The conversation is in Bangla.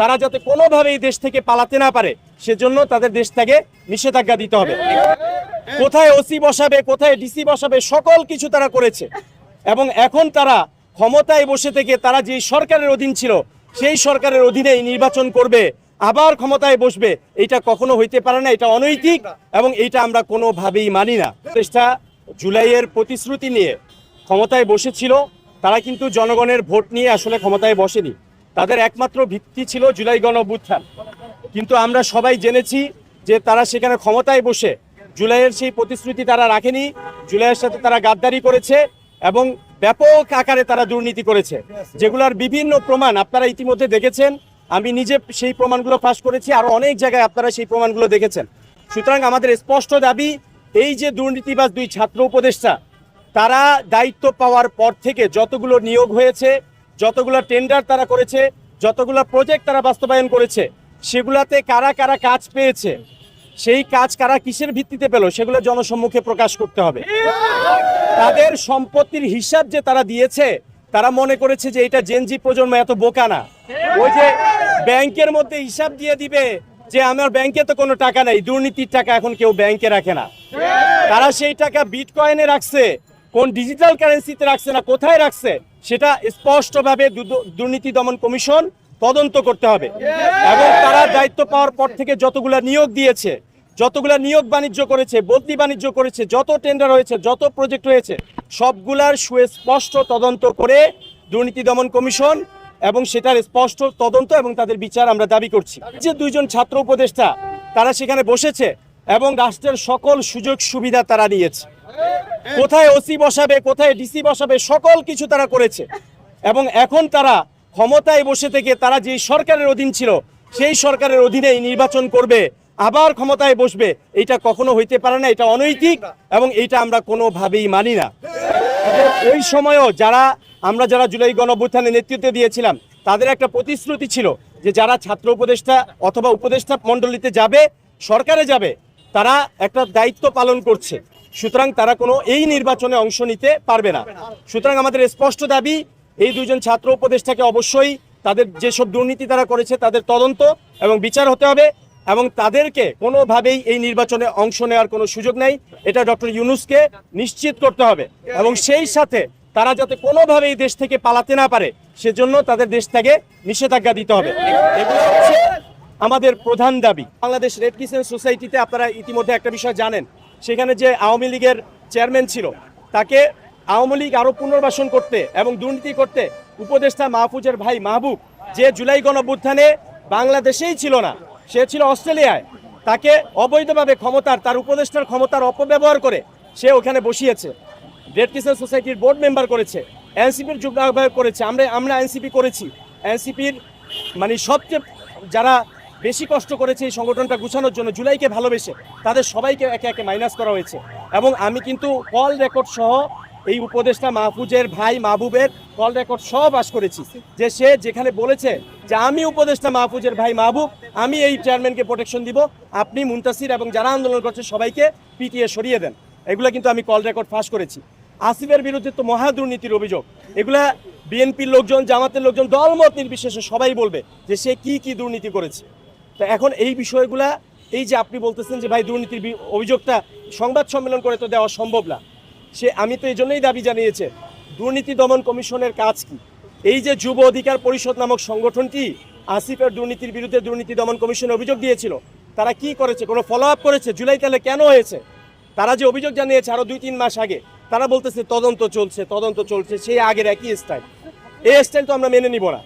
তারা যাতে কোনোভাবে এই দেশ থেকে পালাতে না পারে, সেজন্য তাদের দেশ থেকে নিষেধাজ্ঞা দিতে হবে। কোথায় ওসি বসাবে, কোথায় ডিসি বসাবে, সকল কিছু তারা করেছে। এবং এখন তারা ক্ষমতায় বসে থেকে তারা যে সরকারের অধীন ছিল, সেই সরকারের অধীনেই নির্বাচন করবে, আবার ক্ষমতায় বসবে, এটা কখনো হইতে পারে না, এটা অনৈতিক এবং এটা আমরা কোনোভাবেই মানি না। দেশটা জুলাইয়ের প্রতিশ্রুতি নিয়ে ক্ষমতায় বসেছিল, তারা কিন্তু জনগণের ভোট নিয়ে আসলে ক্ষমতায় বসেনি। তাদের একমাত্র ভিত্তি ছিল জুলাই গণ কিন্তু আমরা সবাই জেনেছি যে তারা সেখানে ক্ষমতায় বসে জুলাইয়ের সেই প্রতিশ্রুতি তারা রাখেনি, জুলাইয়ের সাথে তারা গাদ্দারি করেছে এবং ব্যাপক আকারে তারা দুর্নীতি করেছে, যেগুলোর বিভিন্ন প্রমাণ আপনারা ইতিমধ্যে দেখেছেন। আমি নিজে সেই প্রমাণগুলো ফাঁস করেছি, আর অনেক জায়গায় আপনারা সেই প্রমাণগুলো দেখেছেন। সুতরাং আমাদের স্পষ্ট দাবি, এই যে দুর্নীতিবাজ দুই ছাত্র উপদেষ্টা, তারা দায়িত্ব পাওয়ার পর থেকে যতগুলো নিয়োগ হয়েছে যতগুলো টেন্ডার তারা করেছে, যতগুলো প্রজেক্ট তারা বাস্তবায়ন করেছে, সেগুলাতে কারা কারা কাজ পেয়েছে, সেই কাজ কারা কিসের ভিত্তিতে পেল, সেগুলো জনসম্মুখে প্রকাশ করতে হবে। তাদের সম্পত্তির হিসাব যে তারা দিয়েছে, তারা মনে করেছে যে এটা জেনজি প্রজন্ম এত বোকা না। ওই যে ব্যাংকের মধ্যে হিসাব দিয়ে দিবে যে আমার ব্যাংকে তো কোনো টাকা নাই, দুর্নীতির টাকা এখন কেউ ব্যাংকে রাখে না। তারা সেই টাকা বিটকয়েনে রাখছে, কোন ডিজিটাল কারেন্সিতে রাখছে না, কোথায় রাখছে? সেটা স্পষ্টভাবে দুর্নীতি দমন কমিশন তদন্ত করতে হবে। এবং তারা দায়িত্ব পাওয়ার পর থেকে যতগুলা নিয়োগ দিয়েছে, যতগুলা নিয়োগ বাণিজ্য করেছে, বদলি বাণিজ্য করেছে, যত টেন্ডার হয়েছে, যত প্রজেক্ট হয়েছে, সবগুলার সুস্পষ্ট তদন্ত করে দুর্নীতি দমন কমিশন এবং সেটার স্পষ্ট তদন্ত এবং তাদের বিচার আমরা দাবি করছি। যে দুইজন ছাত্র উপদেষ্টা, তারা সেখানে বসেছে এবং রাষ্ট্রের সকল সুযোগ সুবিধা তারা নিয়েছে। কোথায় ওসি বসাবে, কোথায় ডিসি বসাবে, সকল কিছু তারা করেছে। এবং এখন তারা ক্ষমতায় বসে থেকে তারা যে সরকারের অধীন ছিল, সেই সরকারের অধীনেই নির্বাচন করবে, আবার ক্ষমতায় বসবে, এটা কখনো হইতে পারে না, এটা অনৈতিক এবং এটা আমরা কোনোভাবেই মানি না। ওই সময়ও যারা, আমরা যারা জুলাই গণঅভ্যুত্থানে নেতৃত্ব দিয়েছিলাম, তাদের একটা প্রতিশ্রুতি ছিল যে যারা ছাত্র উপদেষ্টা অথবা উপদেষ্টা মণ্ডলীতে যাবে, সরকারে যাবে, তারা একটা দায়িত্ব পালন করছে। সুতরাং তারা কোনো এই নির্বাচনে অংশ নিতে পারবে না। সুতরাং আমাদের স্পষ্ট দাবি, এই দুজন ছাত্র উপদেষ্টাকে অবশ্যই তাদের যেসব দুর্নীতি তারা করেছে তাদের তদন্ত এবং বিচার হতে হবে এবং তাদেরকে কোনোভাবেই এই নির্বাচনে অংশ নেওয়ার কোনো সুযোগ নাই। এটা ডক্টর ইউনুসকে নিশ্চিত করতে হবে এবং সেই সাথে তারা যাতে কোনোভাবে এই দেশ থেকে পালাতে না পারে, সেজন্য তাদের দেশ থেকে নিষেধাজ্ঞা দিতে হবে। আমাদের প্রধান দাবি। বাংলাদেশ রেড ক্রিসেন্ট সোসাইটিতে আপনারা ইতিমধ্যে একটা বিষয় জানেন সেখানে যে আওয়ামী লীগের চেয়ারম্যান ছিল, তাকে আওয়ামী লীগ আরও পুনর্বাসন করতে এবং দুর্নীতি করতে উপদেষ্টা মাহফুজের ভাই মাহবুব যে জুলাই গণঅভ্যুত্থানে বাংলাদেশেই ছিল না, সে ছিল অস্ট্রেলিয়ায়। তাকে অবৈধভাবে ক্ষমতার, তার উপদেষ্টার ক্ষমতার অপব্যবহার করে সে ওখানে বসিয়েছে। রেড কিষান সোসাইটির বোর্ড মেম্বার করেছে, এনসিপির যুগ্ম আহ্বায়ক করেছে, আমরা আমরা এনসিপি করেছি। এনসিপির মানে সবচেয়ে যারা বেশি কষ্ট করেছে এই সংগঠনটা গুছানোর জন্য, জুলাইকে ভালোবেসে। তাদের সবাইকে একে একে মাইনাস করা হয়েছে। এবং আমি কিন্তু কল রেকর্ড সহ এই উপদেষ্টা মাহফুজের ভাই মাহবুবের কল রেকর্ড সহ পাস করেছি। যে সে যেখানে বলেছে যে, আমি উপদেষ্টা মাহফুজের ভাই মাহবুব, আমি এই চেয়ারম্যানকে প্রোটেকশন দিব। আপনি মুন্তাসির এবং যারা আন্দোলন করছে সবাইকে পিটিয়ে সরিয়ে দেন। এগুলো কিন্তু আমি কল রেকর্ড ফাঁস করেছি। আসিফের বিরুদ্ধে তো মহা দুর্নীতির অভিযোগ। এগুলা বিএনপির লোকজন, জামাতের লোকজন, দলমত নির্বিশেষে সবাই বলবে যে, সে কি কি দুর্নীতি করেছে। তো এখন এই বিষয়গুলা, এই যে আপনি বলতেছেন যে ভাই দুর্নীতির অভিযোগটা সংবাদ সম্মেলন করে তো দেওয়া সম্ভব না। সে, আমি তো এই জন্যই দাবি জানিয়েছে, দুর্নীতি দমন কমিশনের কাজ কি? এই যে যুব অধিকার পরিষদ নামক সংগঠনটি আসিফের দুর্নীতির বিরুদ্ধে দুর্নীতি দমন কমিশনে অভিযোগ দিয়েছিল? তারা কি করেছে? কোনো ফলো আপ করেছে? জুলাই তাহলে কেন হয়েছে? তারা যে অভিযোগ জানিয়েছে আরও দুই তিন মাস আগে, তারা বলতেছে তদন্ত চলছে তদন্ত চলছে, সেই আগের একই স্টাইল এই স্টাইল তো আমরা মেনে নিব না।